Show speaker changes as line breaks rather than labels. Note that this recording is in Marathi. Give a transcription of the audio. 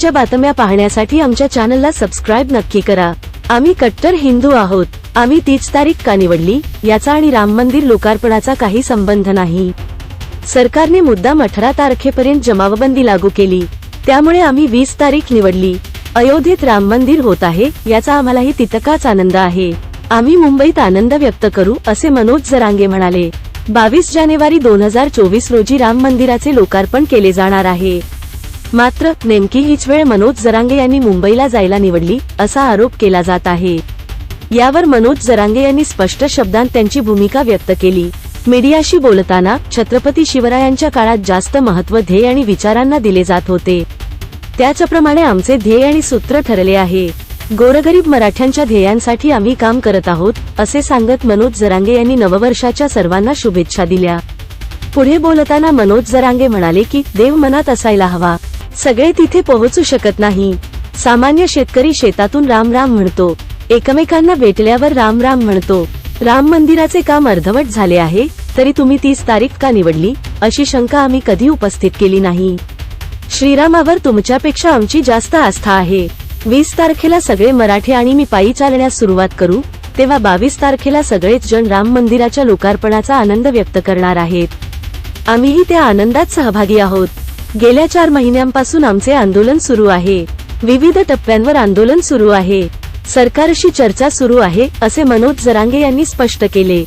आमच्या बातम्या पाहण्यासाठी आमच्या चॅनलला सबस्क्राईब नक्की करा. आम्ही कट्टर हिंदू आहोत. आम्ही तीच तारीख का निवडली? याचा आणि राम मंदिर लोकार्पणाचा काही संबंध नाही. सरकारने मुद्दाम अठरा तारखेपर्यंत जमावबंदी लागू केली. त्यामुळे आम्ही वीस तारीख निवडली. अयोध्येत राम मंदिर होत आहे याचा आम्हालाही तितकाच आनंद आहे. आम्ही मुंबईत आनंद व्यक्त करू असे मनोज जरांगे म्हणाले. बावीस जानेवारी दोन हजार चोवीस रोजी राम मंदिराचे लोकार्पण केले जाणार आहे. मात्र नेमकी हीच वेळ मनोज जरांगे यांनी मुंबईला जायला निवडली असा आरोप केला जात आहे. यावर मनोज जरांगे यांनी स्पष्ट शब्दांत त्यांची भूमिका व्यक्त केली. मीडियाशी बोलताना छत्रपती शिवरायांच्या काळात जास्त महत्त्व ध्येय आणि विचारांना दिले जात होते. त्याचप्रमाणे आमचे ध्येय आणि सूत्र ठरले आहे. गोरगरीब मराठ्यांच्या ध्येयांसाठी आम्ही काम करत आहोत असे सांगत मनोज जरांगे यांनी नववर्षाच्या सर्वांना शुभेच्छा दिल्या. पुढे बोलताना मनोज जरांगे म्हणाले की देव मनात असायला हवा. सगळे तिथे पोहोचू शकत नाही. सामान्य शेतकरी शेतातून राम राम म्हणतो. एकमेकांना भेटल्यावर राम राम म्हणतो. राम मंदिराचे काम अर्धवट झाले आहे तरी तुम्ही तीस तारीख का निवडली? अशी शंका आम्ही कधी उपस्थित केली नाही. श्रीरामावर तुमच्यापेक्षा आमची जास्त आस्था आहे. वीस तारखेला सगळे मराठे आणि मी पायी चालण्यास सुरुवात करू तेव्हा बावीस तारखेला सगळेच जण राम मंदिराच्या लोकार्पणाचा आनंद व्यक्त करणार आहेत. आम्हीही त्या आनंदात सहभागी आहोत. गेल्या चार महिन्यांपासून आमचे आंदोलन सुरू आहे. विविध टप्प्यांवर आंदोलन सुरू आहे. सरकारशी चर्चा सुरू आहे असे मनोज जरांगे यांनी स्पष्ट केले.